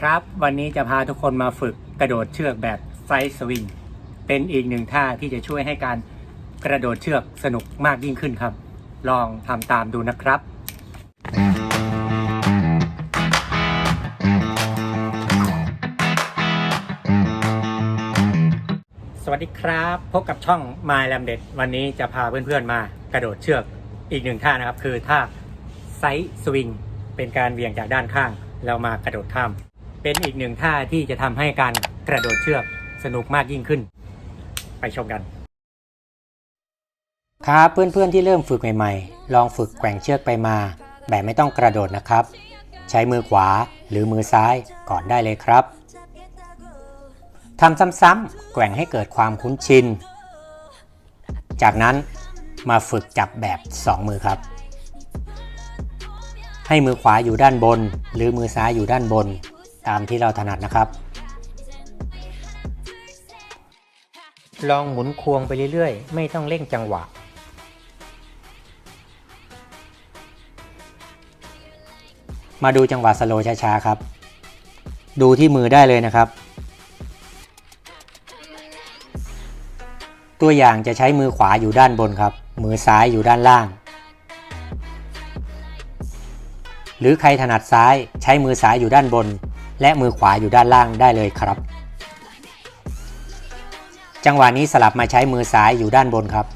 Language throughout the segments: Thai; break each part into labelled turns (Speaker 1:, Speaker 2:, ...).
Speaker 1: ครับ วันนี้จะพาทุกคนมาฝึกกระโดดเชือกแบบไซส์สวิง เป็นอีกหนึ่งท่าที่จะช่วยให้การกระโดดเชือกสนุกมากยิ่งขึ้นครับ ลองทำตามดูนะครับสวัสดีครับ พบกับช่อง My l a m d e t วันนี้จะพาเพื่อนๆมากระโดดเชือกอีกหนึ่งท่านะครับ คือท่าไซส์สวิงเป็นการเวียงจากด้านข้างเรามากระโดดข้าม เป็นอีกหนึ่งท่าที่จะทำให้การกระโดดเชือกสนุกมากยิ่งขึ้น ไปชมกัน ครับเพื่อนๆที่เริ่มฝึกใหม่ๆ ลองฝึกแกว่งเชือกไปมา แบบไม่ต้องกระโดดนะครับ ใช้มือขวาหรือมือซ้ายก่อนได้เลยครับทำซ้ำๆแกว่งให้เกิดความคุ้นชิน จากนั้นมาฝึกจับแบบ 2 มือครับ ให้มือขวาอยู่ด้านบน หรือมือซ้ายอยู่ด้านบน ตามที่เราถนัดนะครับ ลองหมุนควงไปเรื่อยๆ ไม่ต้องเร่งจังหวะ มาดูจังหวะสโลว์ช้าๆครับ ดูที่มือได้เลยนะครับ ตัวอย่างจะใช้มือขวาอยู่ด้านบนครับ มือซ้ายอยู่ด้านล่าง หรือใครถนัดซ้ายใช้มือซ้ายอยู่ด้านบน และมือขวาอยู่ด้านล่างได้เลยครับ จังหวะนี้สลับมาใช้มือซ้ายอยู่ด้านบนครับ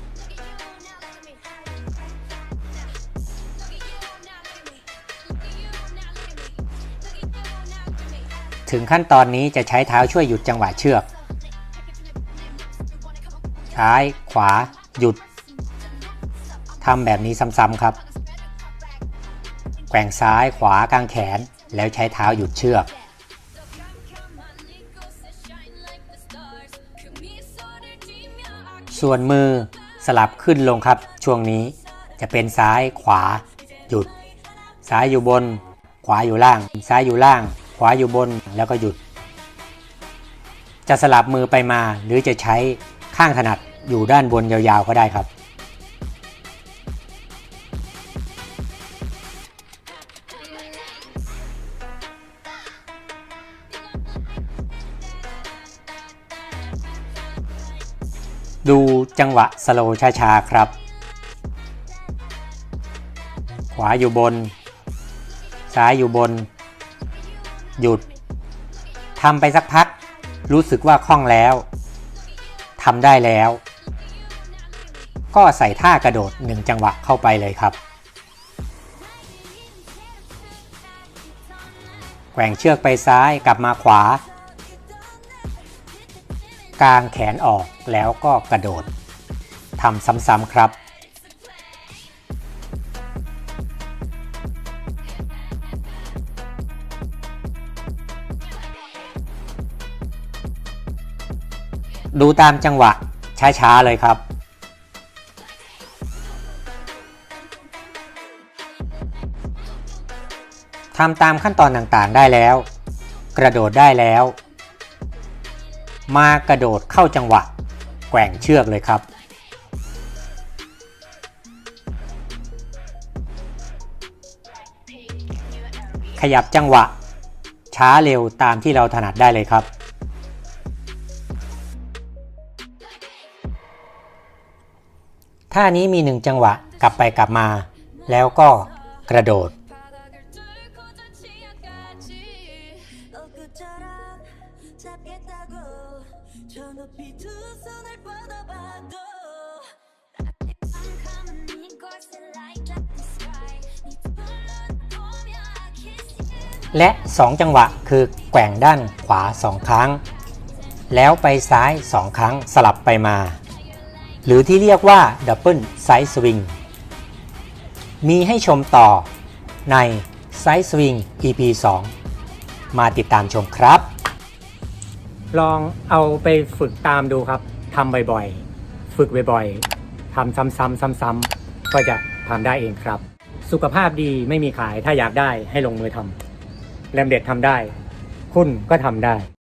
Speaker 1: ถึงขั้นตอนนี้จะใช้เท้าช่วยหยุดจังหวะเชือก ซ้ายขวาหยุดทำแบบนี้ซ้ำๆครับ ว่งซ้ายขวากลางแขน แล้วใช้เท้าหยุดเชือก ส่วนมือสลับขึ้นลงครับ ช่วงนี้จะเป็นซ้ายขวาหยุด ซ้ายอยู่บน ขวาอยู่ล่าง ซ้ายอยู่ล่าง ขวาอยู่บนแล้วก็หยุด จะสลับมือไปมาหรือจะใช้ข้างถนัดอยู่ด้านบนยาวๆก็ได้ครับ ดูจังหวะสโลว์ช้าๆครับ ขวาอยู่บน ซ้ายอยู่บน หยุดทำไปสักพัก รู้สึกว่าคล่องแล้วทำได้แล้ว ก็ใส่ท่ากระโดดหนึ่งจังหวะเข้าไปเลยครับแกว่งเชือกไปซ้ายกลับมาขวา กางแขนออกแล้วก็กระโดดทำซ้ำๆครับ ดูตามจังหวะช้าๆเลยครับทำตามขั้นตอนต่างๆได้แล้ว กระโดดได้แล้ว มากระโดดเข้าจังหวะ แกว่งเชือกเลยครับ ขยับจังหวะ ช้าเร็วตามที่เราถนัดได้เลยครับ ท่านี้มีหนึ่งจังหวะกลับไปกลับมา แล้วก็กระโดด และ 2 จังหวะคือแกว่งด้านขวา 2 ครั้ง แล้วไปซ้าย 2 ครั้งสลับไปมา หรือที่เรียกว่าดับเบิลไซส์สวิงมีให้ชมต่อในไซส์สวิง EP 2 มาติดตามชมครับ ลองเอาไปฝึกตามดูครับทำบ่อยๆ ฝึกบ่อยๆทำซ้ำๆซ้ำๆก็จะทำได้เองครับ สุขภาพดีไม่มีขายถ้าอยากได้ให้ลงมือทำแรมเด็ดทำได้ คุณก็ทำได้